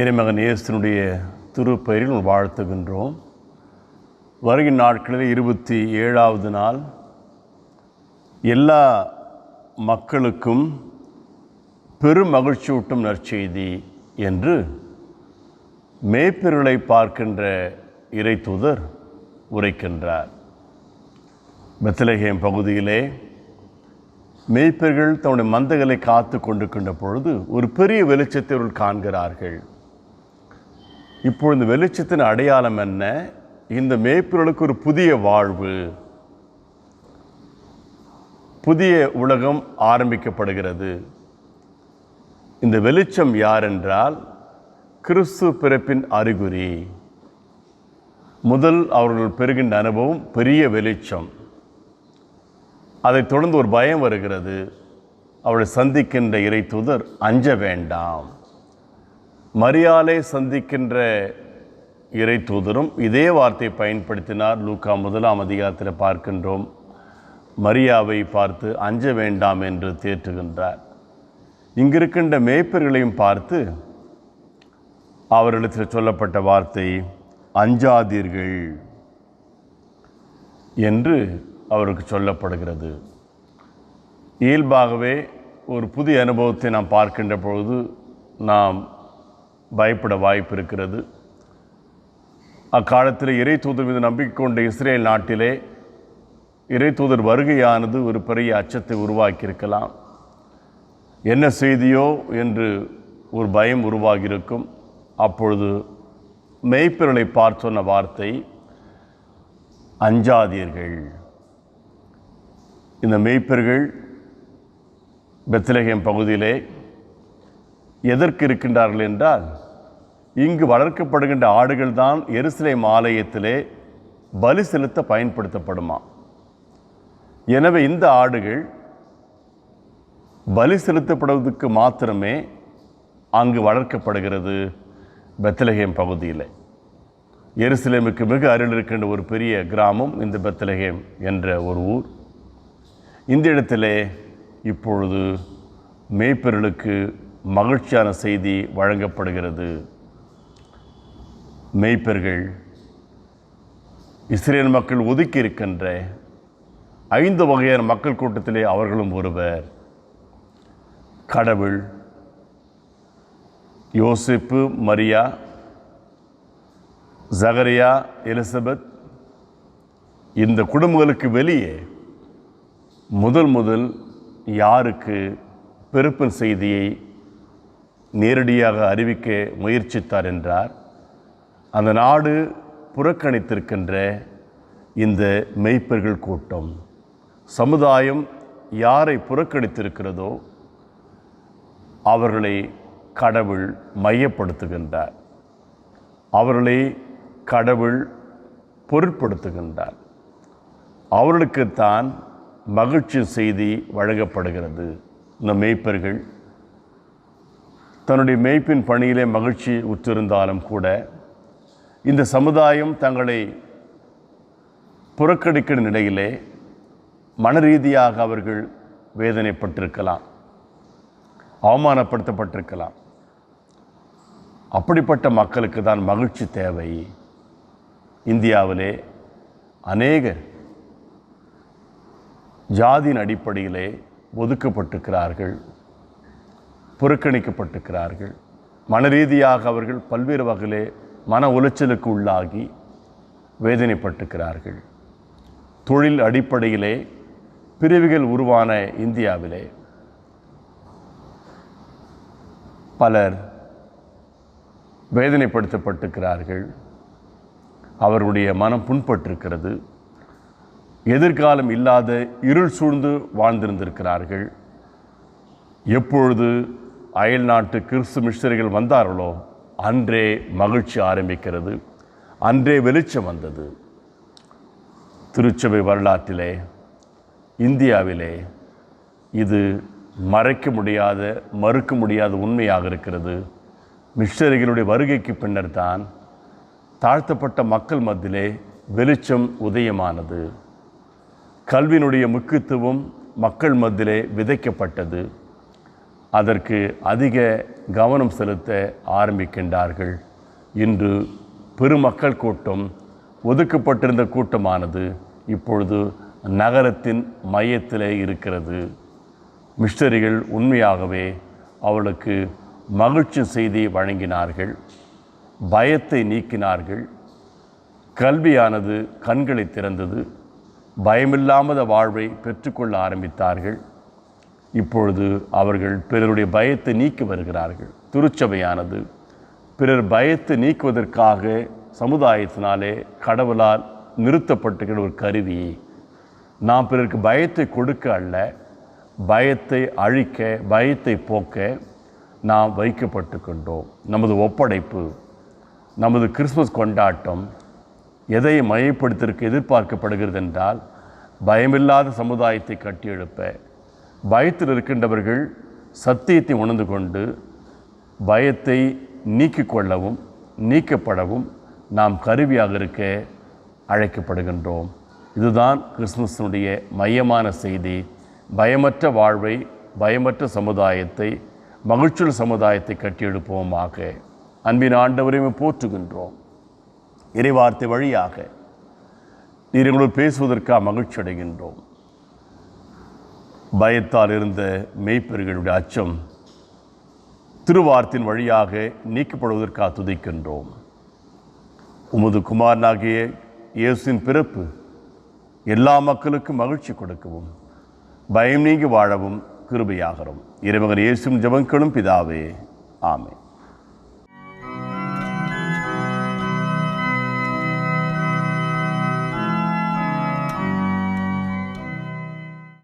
இறைமகன் இயேசுனுடைய திருப்பெயரில் வாழ்த்துகின்றோம். வருகின்ற நாட்களில் இருபத்தி ஏழாவது நாள். எல்லா மக்களுக்கும் பெரும் மகிழ்ச்சியூட்டும் நற்செய்தி என்று மேய்ப்பொருளை பார்க்கின்ற இறைத்தூதர் உரைக்கின்றார். பெத்தலகேம் பகுதியிலே மேய்ப்பர்கள் தன்னுடைய மந்தகளை காத்து கொண்டிருக்கின்ற பொழுது ஒரு பெரிய வெளிச்சத்தை அவர்கள் காண்கிறார்கள். இப்பொழுது இந்த வெளிச்சத்தின் அடையாளம் என்ன? இந்த மேய்ப்பர்களுக்கு ஒரு புதிய வாழ்வு. புதிய உலகம் ஆரம்பிக்கப்படுகிறது. இந்த வெளிச்சம் யார் என்றால் கிறிஸ்து பிறப்பின் அறிகுறி. முதல் அவர்கள் பெறுகின்ற அனுபவம் பெரிய வெளிச்சம். அதைத் தொடர்ந்து ஒரு பயம் வருகிறது. அவளை சந்திக்கின்ற இறை தூதர் அஞ்ச வேண்டாம். மரியாலை சந்திக்கின்ற இறை தூதரும் இதே வார்த்தையை பயன்படுத்தினார். லூக்கா முதலாம் அதிகாரத்தில் பார்க்கின்றோம். மரியாவை பார்த்து அஞ்ச வேண்டாம் என்று தேற்றுகின்றார். இங்கிருக்கின்ற மேய்ப்பர்களையும் பார்த்து அவர்களிடத்தில் சொல்லப்பட்ட வார்த்தை அஞ்சாதீர்கள் என்று அவருக்கு சொல்லப்படுகிறது. இயல்பாகவே ஒரு புதிய அனுபவத்தை நாம் பார்க்கின்ற பொழுது நாம் பயப்பட வாய்ப்பு இருக்கிறது. அக்காலத்தில் இறை தூதர் மீது நம்பிக்கை கொண்ட இஸ்ரேல் நாட்டிலே இறை தூதர் வருகையானது ஒரு பெரிய அச்சத்தை உருவாக்கியிருக்கலாம். என்ன செய்தியோ என்று ஒரு பயம் உருவாகியிருக்கும். அப்பொழுது மெய்ப்பொருளை பார்த்து சொன்ன வார்த்தை அஞ்சாதீர்கள். இந்த மெய்ப்பர்கள் பெத்லகேம் பகுதியிலே எதற்கு இருக்கின்றார்கள் என்றால் இங்கு வளர்க்கப்படுகின்ற ஆடுகள் தான் எருசலேம் ஆலயத்திலே பலி செலுத்த பயன்படுத்தப்படுமா? எனவே இந்த ஆடுகள் பலி செலுத்தப்படுவதற்கு மாத்திரமே அங்கு வளர்க்கப்படுகிறது பெத்தலகேம் பகுதியில். எருசலேமுக்கு மிக அருகில் இருக்கின்ற ஒரு பெரிய கிராமம் இந்த பெத்தலகேம் என்ற ஒரு ஊர். இந்த இடத்திலே இப்பொழுது மேய்ப்பர்களுக்கு மகிழ்ச்சியான செய்தி வழங்கப்படுகிறது. மெய்ப்பர்கள் இஸ்ரேல் மக்கள் ஒதுக்கி இருக்கின்ற ஐந்து வகையான மக்கள் கூட்டத்திலே அவர்களும் ஒருவர். கடவுள் யோசிப்பு மரியா ஜகரியா எலிசபெத். இந்த குடும்பங்களுக்கு வெளியே முதல் முதல் யாருக்கு பெருப்பின் செய்தியை நேரடியாக அறிவிக்க முயற்சித்தார் என்றார்? அந்த நாடு புறக்கணித்திருக்கின்ற இந்த மெய்ப்பர்கள் கூட்டம் சமுதாயம் யாரை புறக்கணித்திருக்கிறதோ அவர்களை கடவுள் மையப்படுத்துகின்றார். அவர்களை கடவுள் பொருட்படுத்துகின்றார். அவர்களுக்குத்தான் மகிழ்ச்சி செய்தி வழங்கப்படுகிறது. இந்த மெய்ப்பர்கள் தன்னுடைய மெய்ப்பின் பணியிலே மகிழ்ச்சி உற்றிருந்தாலும் கூட இந்த சமுதாயம் தங்களை புறக்கணிக்கிற நிலையிலே மன ரீதியாக அவர்கள் வேதனைப்பட்டிருக்கலாம் அவமானப்படுத்தப்பட்டிருக்கலாம். அப்படிப்பட்ட மக்களுக்கு தான் மகிழ்ச்சி தேவை. இந்தியாவிலே அநேகர் ஜாதியின் அடிப்படையிலே ஒதுக்கப்பட்டிருக்கிறார்கள் புறக்கணிக்கப்பட்டிருக்கிறார்கள். மன ரீதியாக அவர்கள் பல்வேறு வகையிலே மன உளைச்சலுக்கு உள்ளாகி வேதனைப்பட்டுக்கிறார்கள் தொழில் அடிப்படையிலே பிரிவுகள் உருவான இந்தியாவிலே பலர் வேதனைப்படுத்தப்பட்டிருக்கிறார்கள். அவருடைய மனம் புண்பட்டிருக்கிறது. எதிர்காலம் இல்லாத இருள் சூழ்ந்து வாழ்ந்திருந்திருக்கிறார்கள். எப்பொழுது அயல் நாட்டு கிறிஸ்து மிஷரிகள் வந்தார்களோ அன்றே மகிழ்ச்சி ஆரம்பிக்கிறது. அன்றே வெளிச்சம் வந்தது. திருச்சபை வரலாற்றிலே இந்தியாவிலே இது மறைக்க முடியாத மறுக்க முடியாத உண்மையாக இருக்கிறது. மிஷனரிகளுடைய வருகைக்கு பின்னர் தான் தாழ்த்தப்பட்ட மக்கள் மத்தியிலே வெளிச்சம் உதயமானது. கல்வியினுடைய முக்கியத்துவம் மக்கள் மத்தியிலே விதைக்கப்பட்டது. அதற்கு அதிக கவனம் செலுத்த ஆரம்பிக்கின்றார்கள். இன்று பெருமக்கள் கூட்டம் ஒதுக்கப்பட்டிருந்த கூட்டமானது இப்பொழுது நகரத்தின் மையத்திலே இருக்கிறது. மிஸ்டரிகள் உண்மையாகவே அவளுக்கு மகிழ்ச்சி செய்தி வழங்கினார்கள் பயத்தை நீக்கினார்கள். கல்வியானது கண்களை திறந்தது பயமில்லாமத வாழ்வை பெற்றுக்கொள்ள ஆரம்பித்தார்கள். இப்பொழுது அவர்கள் பிறருடைய பயத்தை நீக்கி வருகிறார்கள். திருச்சபையானது பிறர் பயத்தை நீக்குவதற்காக சமுதாயத்தினாலே கடவுளால் நிறுத்தப்பட்டுகிற ஒரு கருவி. நாம் பிறருக்கு பயத்தை கொடுக்க அல்ல பயத்தை அழிக்க பயத்தை போக்க நாம் வைக்கப்பட்டு கொண்டோம். நமது ஒப்படைப்பு நமது கிறிஸ்மஸ் கொண்டாட்டம் எதை மையப்படுத்திற்கு எதிர்பார்க்கப்படுகிறது என்றால் பயமில்லாத சமுதாயத்தை கட்டியெழுப்ப பயத்தில் இருக்கின்றவர்கள் சத்தியத்தை உணர்ந்து கொண்டு பயத்தை நீக்கிக் கொள்ளவும் நீக்கப்படவும் நாம் கருவியாக இருக்க அழைக்கப்படுகின்றோம். இதுதான் கிறிஸ்துமஸினுடைய மையமான செய்தி. பயமற்ற வாழ்வை பயமற்ற சமுதாயத்தை மகிழ்ச்சியுள்ள சமுதாயத்தை கட்டியெழுப்போமாக அன்பின் ஆண்டவரையும் போற்றுகின்றோம். இறைவார்த்தை வழியாக நீர் எங்களோடு பேசுவதற்காக மகிழ்ச்சி அடைகின்றோம் பயத்தால் இருந்த மெய்ப்பெருகளுடைய அச்சம் திருவார்த்தின் வழியாக நீக்கப்படுவதற்காக துதிக்கின்றோம். உமது குமாரனாகிய இயேசுவின் பிறப்பு எல்லா மக்களுக்கும் மகிழ்ச்சி கொடுக்கவும் பயம் நீங்கி வாழவும் கிருபையாகிறோம் இறைமகன் இயேசுவின் ஜபங்களும் பிதாவே. ஆமை